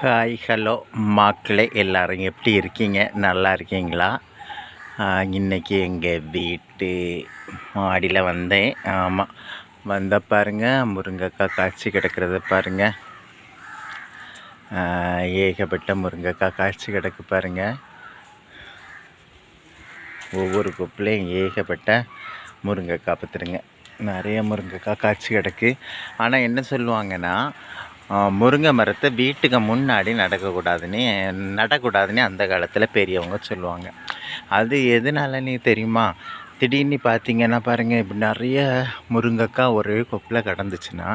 Hi hello. மக்களே எல்லோரும் எப்படி இருக்கீங்க? நல்லா இருக்கீங்களா? இன்றைக்கி இன்னைக்கு எங்கள் வீட்டு மாடியில் வந்தேன். ஆமாம் வந்த பாருங்க முருங்கைக்காய் காய்ச்சி கிடக்கிறத பாருங்கள் ஏகப்பட்ட முருங்கைக்காய் காய்ச்சி கிடக்கு பாருங்க. ஒவ்வொரு கொப்புலையும் ஏகப்பட்ட முருங்கைக்காய் பத்துருங்க. நிறைய முருங்கைக்காய் காய்ச்சி கிடக்கு. ஆனால் என்ன சொல்லுவாங்கன்னா முருங்கை மரத்தை வீட்டுக்கு முன்னாடி நடக்கக்கூடாதுன்னு நடக்கூடாதுன்னு அந்த காலத்தில் பெரியவங்க சொல்லுவாங்க. அது எதனால நீ தெரியுமா? திடீர்னு பார்த்தீங்கன்னா பாருங்கள் இப்படி நிறைய முருங்கைக்காய் ஒரே கொப்பில் கிடந்துச்சுன்னா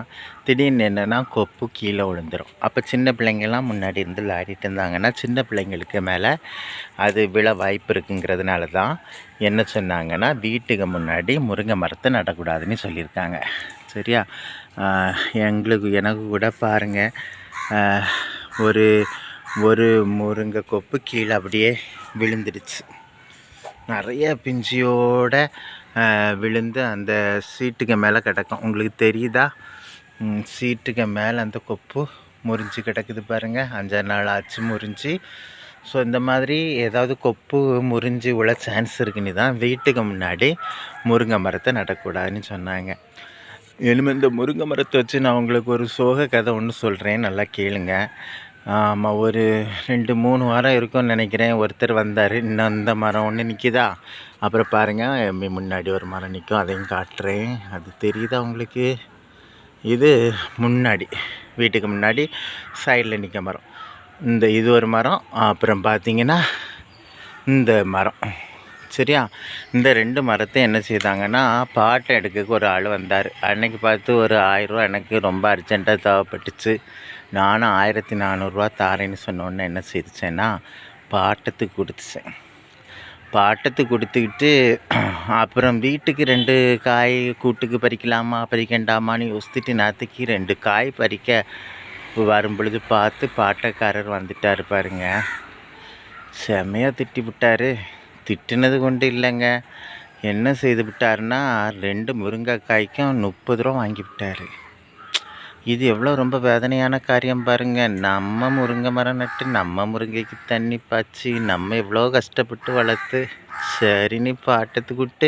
திடீர்னு என்னென்னா கொப்பு கீழே விழுந்துடும் அப்போ சின்ன பிள்ளைங்கள்லாம் முன்னாடி இருந்து விளையாடிட்டு இருந்தாங்கன்னா சின்ன பிள்ளைங்களுக்கு மேலே அது விழ வாய்ப்பு இருக்குங்கிறதுனால தான் என்ன சொன்னாங்கன்னா வீட்டுக்கு முன்னாடி முருங்கை மரத்தை நடக்கூடாதுன்னு சொல்லியிருக்காங்க. சரியா? எங்களுக்கு எனக்கு கூட பாருங்கள் ஒரு ஒரு முருங்கை கொப்பு கீழே அப்படியே விழுந்துடுச்சு. நிறைய பிஞ்சியோட விழுந்து அந்த சீட்டுக்கு மேலே கிடக்கும். உங்களுக்கு தெரியுதா? சீட்டுக்கு மேலே அந்த கொப்பு முறிஞ்சு கிடக்குது பாருங்கள் அஞ்சாறு நாள் ஆச்சு முறிஞ்சு. ஸோ இந்த மாதிரி ஏதாவது கொப்பு முறிஞ்சு உள்ள சான்ஸ் இருக்குன்னு தான் வீட்டுக்கு முன்னாடி முருங்கை மரத்தை நடக்கூடாதுன்னு சொன்னாங்க. இனிமேல் இந்த முருங்கை மரத்தை வச்சு நான் உங்களுக்கு ஒரு சோக கதை ஒன்று சொல்கிறேன் நல்லா கேளுங்க. ஆமாம் ஒரு ரெண்டு மூணு வாரம் இருக்கும்னு நினைக்கிறேன். ஒருத்தர் வந்தார். இன்னும் அந்த மரம் ஒன்று நிற்கிதா அப்புறம் பாருங்கள் என் முன்னாடி ஒரு மரம் நிற்கும் அதையும் காட்டுறேன். அது தெரியுதா உங்களுக்கு? இது முன்னாடி வீட்டுக்கு முன்னாடி சைடில் நிற்க மரம். இந்த இது ஒரு மரம். அப்புறம் பார்த்தீங்கன்னா இந்த மரம். சரியா இந்த ரெண்டு மரத்தை என்ன செய்தாங்கன்னா பாட்டை எடுக்க ஒரு ஆள் வந்தார். அன்னைக்கு பார்த்து ஒரு ஆயிரரூவா எனக்கு ரொம்ப அர்ஜென்ட்டாக தேவைப்பட்டுச்சு. நானும் ஆயிரத்தி நானூறுரூவா தாரேன்னு சொன்னோன்னே என்ன செய்துச்சேன்னா பாட்டத்துக்கு கொடுத்துச்சேன் பாட்டத்துக்கு கொடுத்துக்கிட்டு அப்புறம் வீட்டுக்கு ரெண்டு காய் கூட்டுக்கு பறிக்கலாமா பறிக்கண்டாமான்னு யோசித்துட்டு நேற்றுக்கு ரெண்டு காய் பறிக்க வரும் பொழுது பார்த்து பாட்டக்காரர் வந்துட்டார் பாருங்க. செமையாக திட்டி விட்டார் திட்டினது கொண்டு இல்லைங்க. என்ன செய்து விட்டாருன்னா ரெண்டு முருங்கைக்காய்க்கும் முப்பது ரூபா வாங்கிவிட்டார் இது எவ்வளோ ரொம்ப வேதனையான காரியம் பாருங்கள் நம்ம முருங்கை மரம் நட்டு நம்ம முருங்கைக்கு தண்ணி பாய்ச்சி நம்ம எவ்வளோ கஷ்டப்பட்டு வளர்த்து சரின்னு பாட்டத்துக்கு விட்டு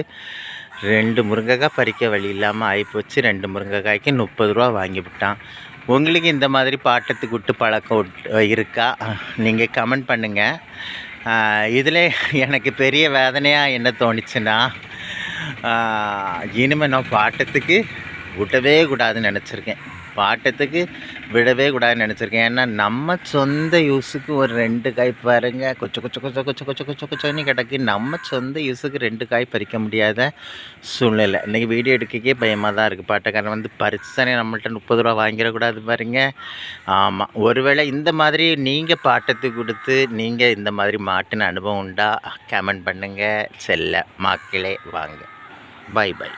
ரெண்டு முருங்கைக்காய் பறிக்க வழி இல்லாமல் ஆகிப்போச்சு ரெண்டு முருங்கைக்காய்க்கு முப்பது ரூபா வாங்கி விட்டான். உங்களுக்கு இந்த மாதிரி பாட்டத்துக்கு விட்டு பழக்கம் இருக்கா? நீங்கள் கமெண்ட் பண்ணுங்கள் இதில் எனக்கு பெரிய வேதனையாக என்ன தோணுச்சுன்னா இனிமேல் நான் பாட்டத்துக்கு விடவே கூடாதுன்னு நினச்சிருக்கேன். பாட்டத்துக்கு விடவே கூடாதுன்னு நினச்சிருக்கேன். ஏன்னா நம்ம சொந்த யூஸுக்கு ஒரு ரெண்டு காய் பாருங்க. கொச்ச கொச்ச கொச்ச கொச்ச கொச்ச கொச்ச கொச்சோன்னு கிடக்கு. நம்ம சொந்த யூஸுக்கு ரெண்டு காய் பறிக்க முடியாத சூழ்நிலை. இன்றைக்கி வீடியோ எடுக்கக்கே பயமாக தான் இருக்குது பாட்டக்காரன் வந்து பறிச்சுதானே நம்மள்ட்ட முப்பது ரூபா வாங்கிடக்கூடாது பாருங்க. ஆமாம் ஒருவேளை இந்த மாதிரி நீங்கள் பாட்டத்துக்கு கொடுத்து நீங்கள் இந்த மாதிரி மாட்டின அனுபவம் உண்டா? கமெண்ட் பண்ணுங்கள் செல்ல மக்களே வாங்க. Bye bye.